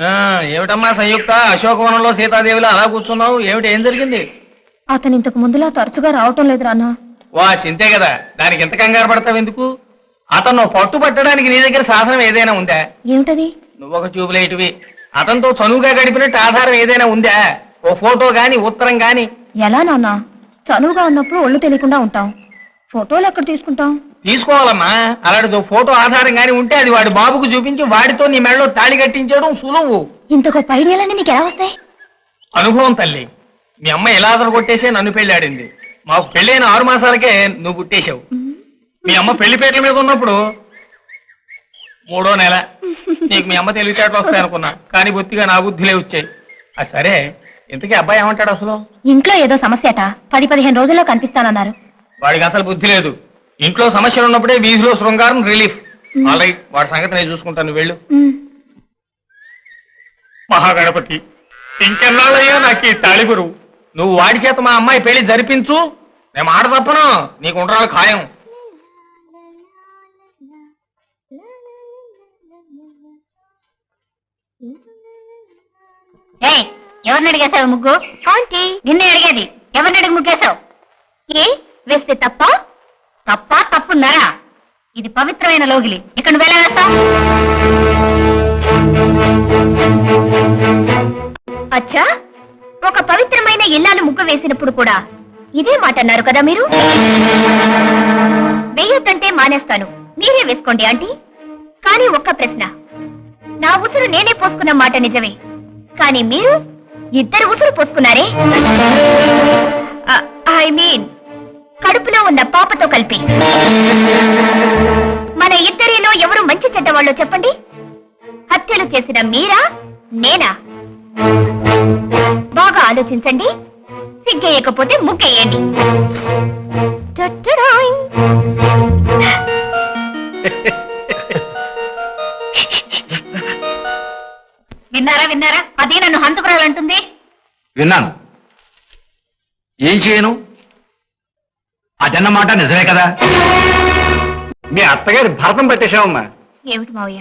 ఏమిటమ్మా సంయుక్త? అశోకవనంలో సీతాదేవిలో అలా కూర్చున్నావు? ఏమిటి ఏం జరిగింది? అతను ఇంతకు ముందులా తరచుగా రావటం లేదు నాన్న. వా సింతే కదా. దానికి ఎంత కంగారు పడతావు ఎందుకు? అతను పట్టు పట్టడానికి నీ దగ్గర సాధనం ఏదైనా ఉందా? ఏమిటది? నువ్వు ఒక ట్యూబ్లైట్వి. అతనితో చనువుగా గడిపినట్టు ఆధారం ఏదైనా ఉందా? ఓ ఫోటో గాని ఉత్తరం గాని? ఎలా నాన్న? చనువుగా ఉన్నప్పుడు ఒళ్ళు తెలియకుండా ఉంటాం. ఫోటోలు ఎక్కడ తీసుకుంటాం? తీసుకోవాలమ్మా. అలాంటి ఓ ఫోటో ఆధారం గాని ఉంటే అది వాడి బాబుకు చూపించి వాడితో నీ మెడలో తాళి కట్టించడం సులువు. ఇంత గొప్ప ఐడియాలన్నీ నీకు ఎలా వస్తాయి? అనుభవం తల్లి. మీ అమ్మ ఎలా కొట్టేసే నన్ను పెళ్ళాడింది. మాకు పెళ్ళైన ఆరు మాసాలకే నువ్వు పుట్టేశావు. మీ అమ్మ పెళ్ళిపేటల మీద ఉన్నప్పుడు మూడో నెల. నీకు మీ అమ్మ తెలివితేటలు వస్తాయనుకున్నా కానీ బొత్తిగా నా బుద్ధిలే వచ్చాయి. అది సరే. ఇంతకీ అబ్బాయి ఏమంటాడు అసలు? ఇంట్లో ఏదో సమస్యట. పది పదిహేను రోజుల్లో కనిపిస్తానన్నారు. వాడికి అసలు బుద్ధి లేదు. ఇంట్లో సమస్యలు ఉన్నప్పుడే వీధిలో శృంగారం రిలీఫ్ ఆల్రెడీ వాడి సంగతి నేను చూసుకుంటాను వెళ్ళు. మహాగణపతి ఇంకెన్నాళ్ళయ్యా నాకు ఈ తాళిగురు నువ్వు వాడి చేత మా అమ్మాయి పెళ్ళి జరిపించు. నేను మాట తప్పను నీకు ఉండరాలు ఖాయం. ఏయ్ ఎవరిని అడిగేశావు ముగ్గు? నిన్నే అడిగేది. ఎవరిని అడిగి ముగ్గేశావు? ఏ వేస్తే తప్ప? తప్ప తప్పున్నారా? ఇది పవిత్రమైన లోగిలి. ఇక్కడ నువ్వు ఎలా వేస్తావు? అచ్చా! ఒక పవిత్రమైన ఇల్లాలు ముగ్గు వేసినప్పుడు కూడా ఇదే మాట అన్నారు కదా మీరు? వేయొద్దంటే మానేస్తాను. మీరే వేసుకోండి ఆంటీ. కానీ ఒక్క ప్రశ్న. నా ఉసురు నేనే పోసుకున్న మాట నిజమే. కానీ మీరు ఇద్దరు ఉసురు పోసుకున్నారే? ఐ మీన్ కడుపులో ఉన్న పాపతో కలిపి. మన ఇద్దరిలో ఎవరు మంచి చెడ్డవాళ్ళో చెప్పండి. హత్యలు చేసిన మీరా నేనా? బాగా ఆలోచించండి. సిగ్గేయకపోతే ముగ్గేయండి. విన్నారా విన్నారా? అదే నన్ను హంతకురాలంటుంది. విన్నాను. ఏం చేయను? అదన్నమాట నిజమే కదా? మీ అత్తగారి భరతం పట్టేశావమ్మా. ఏమిటి మావయ్య?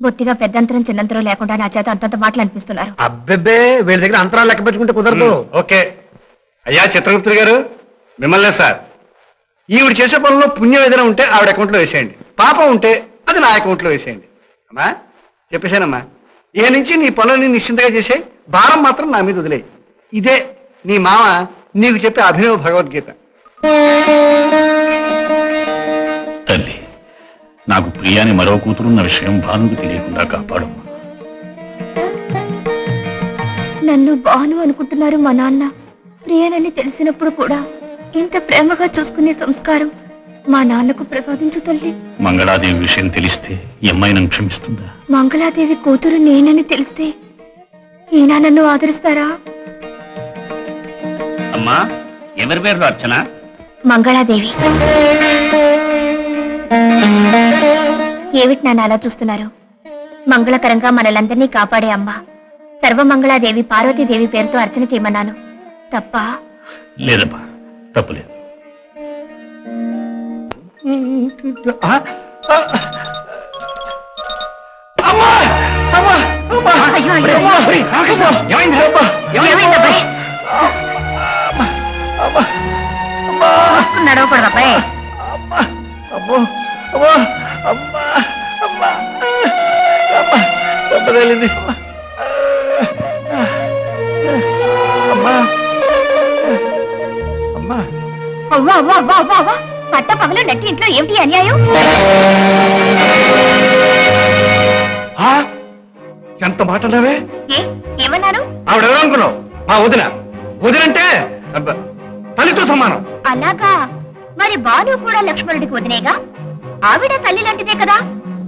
బొత్తిగా పెద్దంతరం చిన్నంతరం లేకుండా నా చేత అంతంత మాటలు అనిపిస్తున్నారు. అబ్బెబ్బే వీళ్ళ దగ్గర అంతరాలు లెక్క పెట్టుకుంటే కుదరదు. ఓకే. అయ్యా చిత్రగుప్తులు గారు మిమ్మల్నే సార్. ఈవిడ చేసే పనుల్లో పుణ్యం ఏదైనా ఉంటే ఆవిడ అకౌంట్లో వేసేయండి. పాపం ఉంటే అది నా అకౌంట్లో వేసేయండి. అమ్మా చెప్పేశానమ్మా. ఏ నుంచి నీ పనులని నిశ్చింతగా చేసే భారం మాత్రం నా మీద వదిలే ఇదే నీ మామ నీకు చెప్పే అభినవ భగవద్గీత. తల్లి నాకు ప్రియాని మరో కూతురున్న విషయం భానుకు తెలియకుండా కాపాడమ్మా నన్ను బాను అనుకుంటున్నారు మా నాన్న. ప్రియనని తెలిసినప్పుడు కూడా ఇంత ప్రేమగా చూసుకునే సంస్కారం మా నాన్నకు ప్రసాదించు తల్లి. మంగళాదేవి విషయం తెలిస్తే నన్ను క్షమిస్తుందా? మంగళాదేవి కూతురు నేనని తెలిస్తే ఈయన నన్ను ఆదరిస్తారా? అమ్మా ఎవరి పేరు అర్చన? మంగళాదేవి. ఏమిటి నాన్న అలా చూస్తున్నారు? మంగళకరంగా మనలందరినీ కాపాడే అమ్మ. సర్వమంగళాదేవి పార్వతీదేవి పేరుతో అర్చన చేయమన్నాను. తప్ప? లేదమ్మా తప్పులేదు. అయ్యో, నడవకూడదు అబ్బాయి అబ్బో అబ్బో అమ్మా అమ్మా అమ్మా దెబ్బతగిలింది అమ్మా అమ్మా. అవ్వా అవ్వా అవ్వా అవ్వా అవ్వా. పట్ట పగలు నట్టి ఇంట్లో ఏమిటి అన్యాయం? ఆ? ఎంత మాటలవే ఏ ఏమన్నాను? ఆవిడ ఎవరు అనుకున్నావు మా వదిన. వదినంటే అబ్బ, తల్లితో సమానం. అలాగా? మరి బాను కూడా లక్ష్మణుడికి వదిలేగా? ఆవిడ తల్లి లాంటిదే కదా.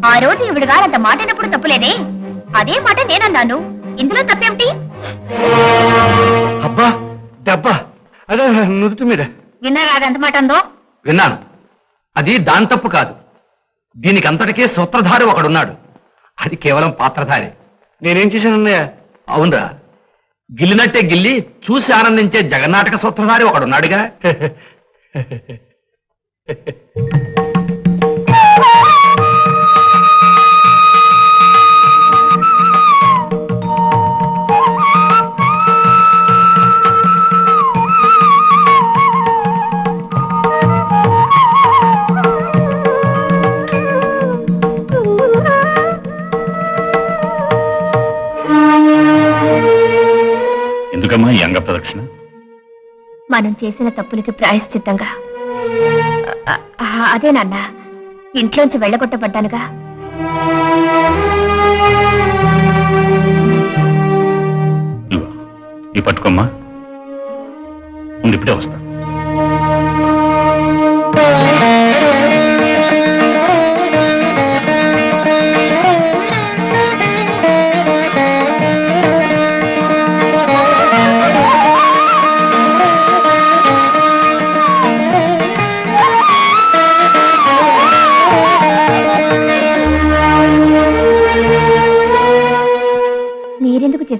ఆ రోజు ఈవిడ గారంత మాటైనప్పుడు తప్పులేదే. అదే మాట నేనన్నాను. ఇందులో తప్పేమిటి? అబ్బా దెబ్బ. అదే నుదుటి మీద. విన్నారా అది ఎంత మాట అందో? విన్నాను. అది దాని తప్పు కాదు. దీనికి అంతటికే సూత్రధారి ఒకడున్నాడు. అది కేవలం పాత్రధారి. నేనేం చేశానన్నయ్య? అవునరా. గిల్లినట్టే గిల్లి చూసి ఆనందించే జగన్నాటక సూత్రధారి ఒకడున్నాడుగా. మనం చేసిన తప్పులకి ప్రాయశ్చిత్తంగా. అదే నాన్న. ఇంట్లోంచి వెళ్ళగొట్టబడ్డానుగా. ఇదిగో, పట్టుకోమ్మా. ఉండి ఇప్పుడే వస్తా.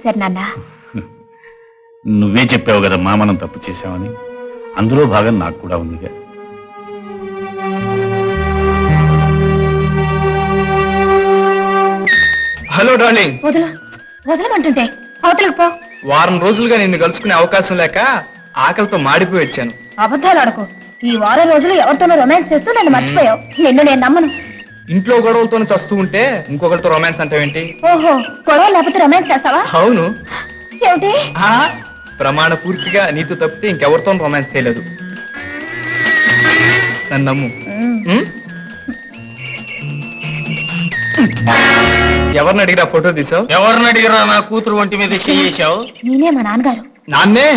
చేశారు నాన్న. నువ్వే చెప్పావు కదమ్మా మనం తప్పు చేశామని. అందులో భాగం నాకు కూడా ఉందిగా. Hello darling. వదల వదలమంటుంటే అవతలకు పో. వారం రోజులుగా నిన్ను కలుసుకునే అవకాశం లేక ఆకలితో మాడిపోయి వచ్చాను. అబద్ధాలు ఆడకు. ఈ వారం రోజులు ఎవరితోనో రొమాన్స్ చేస్తూ నన్ను మర్చిపోయావు. నిన్ను నేను నమ్మను. ఇంట్లో గొడవలతో చస్తూ ఉంటే ఇంకొకరితో రొమాన్స్ అంటావేంటి ఓహో గొడవ లేకపోతే రొమాన్స్ చేస్తావా? అవును. ఏమిటి? ఆ ప్రమాణ పూర్తిగా నీతో తప్పితే ఇంకెవరితో రొమాన్స్ చేయలేదు. నన్ను నమ్ము? ఎవరిని అడిగిరా ఫోటో తీసావు? ఎవరిని అడిగిరా నా కూతురు ఒంటి మీద చేసావు నేనే మా నాన్నగారు. నాన్నే?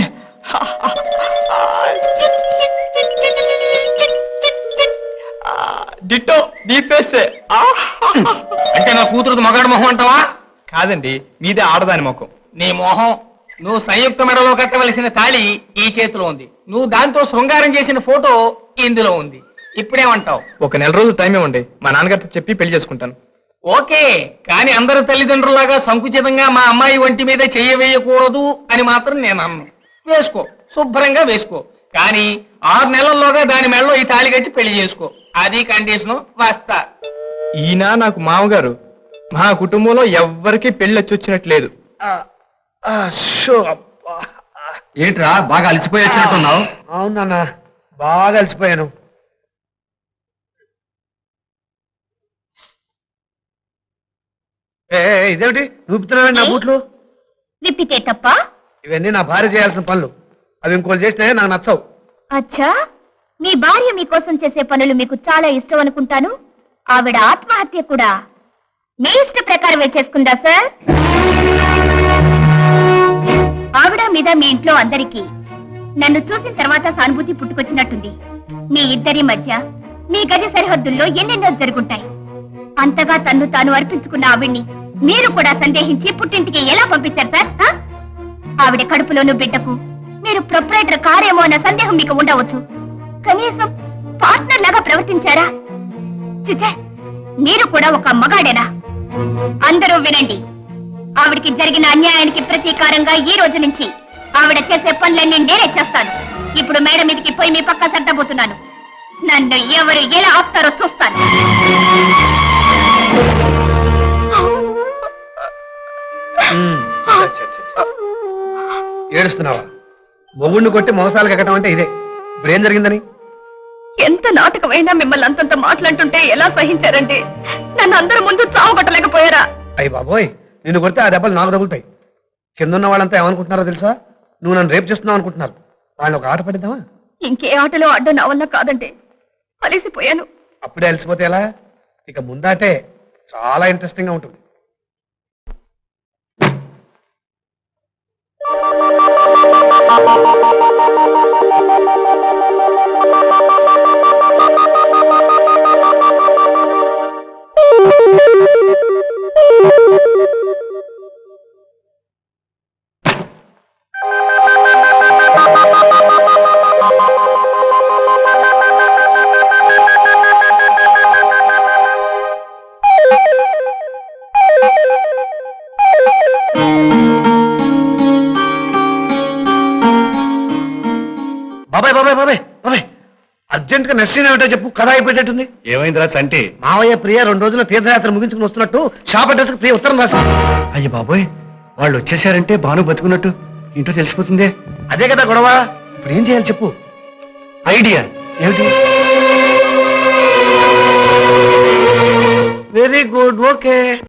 డిట్టో డీపేసే అంటే నా కూతురుది మగాడు మొహం అంటావా? కాదండి మీదే ఆడదాని ముఖం. నీ మొహం నువ్వు సంయుక్త మెడలో కట్టవలసిన తాళి ఈ చేతిలో ఉంది. నువ్వు దాంతో శృంగారం చేసిన ఫోటో ఇందులో ఉంది. ఇప్పుడేమంటావు? ఒక నెల రోజులు టైం ఇవ్వండి. మా నాన్నగారితో చెప్పి పెళ్ళి చేసుకుంటాను. ఓకే కానీ అందరు తల్లిదండ్రులాగా సంకుచితంగా మా అమ్మాయి ఒంటి మీద చెయ్యవేయకూడదు అని మాత్రం నేను అన్ను వేసుకో శుభ్రంగా వేసుకో. కానీ ఆరు నెలల్లోగా దాని మెడలో ఈ తాళి కట్టి పెళ్ళి చేసుకో. అది కండిషను వస్తా. ఈయన నాకు మామగారు. మా కుటుంబంలో ఎవ్వరికి పెళ్ళి వచ్చి వచ్చినట్లేదు. ఏంట్రా బాగా అలసిపోయి వచ్చినట్టున్నావు? అవునన్న బాగా అలసిపోయాను. ఏ ఏ, ఇదేమిటి? చూపుతున్నావు నా బూట్లు? విప్పితే తప్ప? ఇవన్నీ నా భార్య చేయాల్సిన పనులు. అవి ఇంకోటి చేస్తే నాకు నచ్చవు. అచ్చా? మీ భార్య మీకోసం చేసే పనులు మీకు చాలా ఇష్టం అనుకుంటాను ఆవిడ ఆత్మహత్య కూడా. మీ ఇష్ట ప్రకారమే చేసుకుందా సార్? ఆవిడ మీద మీ ఇంట్లో అందరికీ నన్ను చూసిన తర్వాత సానుభూతి పుట్టుకొచ్చినట్టుంది. మీ ఇద్దరి మధ్య మీ గది సరిహద్దుల్లో ఎన్నెన్నో జరుగుంటాయి. అంతగా తన్ను తాను అర్పించుకున్న ఆవిడ్ని మీరు కూడా సందేహించి పుట్టింటికి ఎలా పంపించారు సార్? ఆవిడ కడుపులోను బిడ్డకు మీరు ప్రొపరేటర్ కారేమో అన్న సందేహం మీకు ఉండవచ్చు. కనీసం పార్ట్నర్ లాగా ప్రవర్తించారా? చిచే మీరు కూడా ఒక మగాడేనా? అందరూ వినండి. ఆవిడికి జరిగిన అన్యాయానికి ప్రతీకారంగా ఈ రోజు నుంచి ఆవిడ చేసే పనులన్నీ నేనే చేస్తాను. ఇప్పుడు మేడం మీదకి పోయి మీ పక్క సర్దబోతున్నాను. నన్ను ఎవరు ఎలా ఆపుతారో చూస్తాను. ఏడుస్తున్నావా? మొగుడిని కొట్టి మోసాలు ఎక్కడం అంటే ఇదే. ఇప్పుడు ఏం జరిగిందని? ఎంత నాటకమైనా మిమ్మల్ని అంతంత మాట్లాడుతుంటే ఎలా సహించారంటే నన్ను అందరి ముందు చావుగొట్టలేకపోయారా? అయ్యి బాబోయ్ నిన్ను కొడితే ఆ దెబ్బలు నాకు తగులుతాయి. కింద ఉన్న వాళ్ళంతా ఏమనుకుంటున్నారో తెలుసా? నువ్వు నన్ను రేపు చేస్తున్నావు అనుకుంటున్నారు. వాళ్ళని ఒక ఆట పడిద్దామా ఇంకే ఆటలో ఆడడం నా వల్ల కాదంటే అలసిపోయాను. అప్పుడే అలసిపోతే ఎలా? ఇక ముందాటే చాలా ఇంట్రెస్టింగ్గా ఉంటుంది. బాబాయ్ అర్జెంట్గా నర్సింగ్ ఏమిటో చెప్పు. కథ అయిపోయేటట్టుంది. ఏమైందిరా చంటి మావయ్య ప్రియ రెండు రోజుల తీర్థయాత్ర ముగించుకుని వస్తున్నట్టు షాప్ అడ్రస్ ప్రియ ఉత్తరం రాసింది. అయ్య బాబోయ్ వాళ్ళు వచ్చేసారంటే భాను బతుకున్నట్టు. ఇంట్లో తెలిసిపోతుందే. అదే కదా గొడవ. ఇప్పుడు ఏం చేయాలి చెప్పు. ఐడియా. ఏమిటి? Very good okay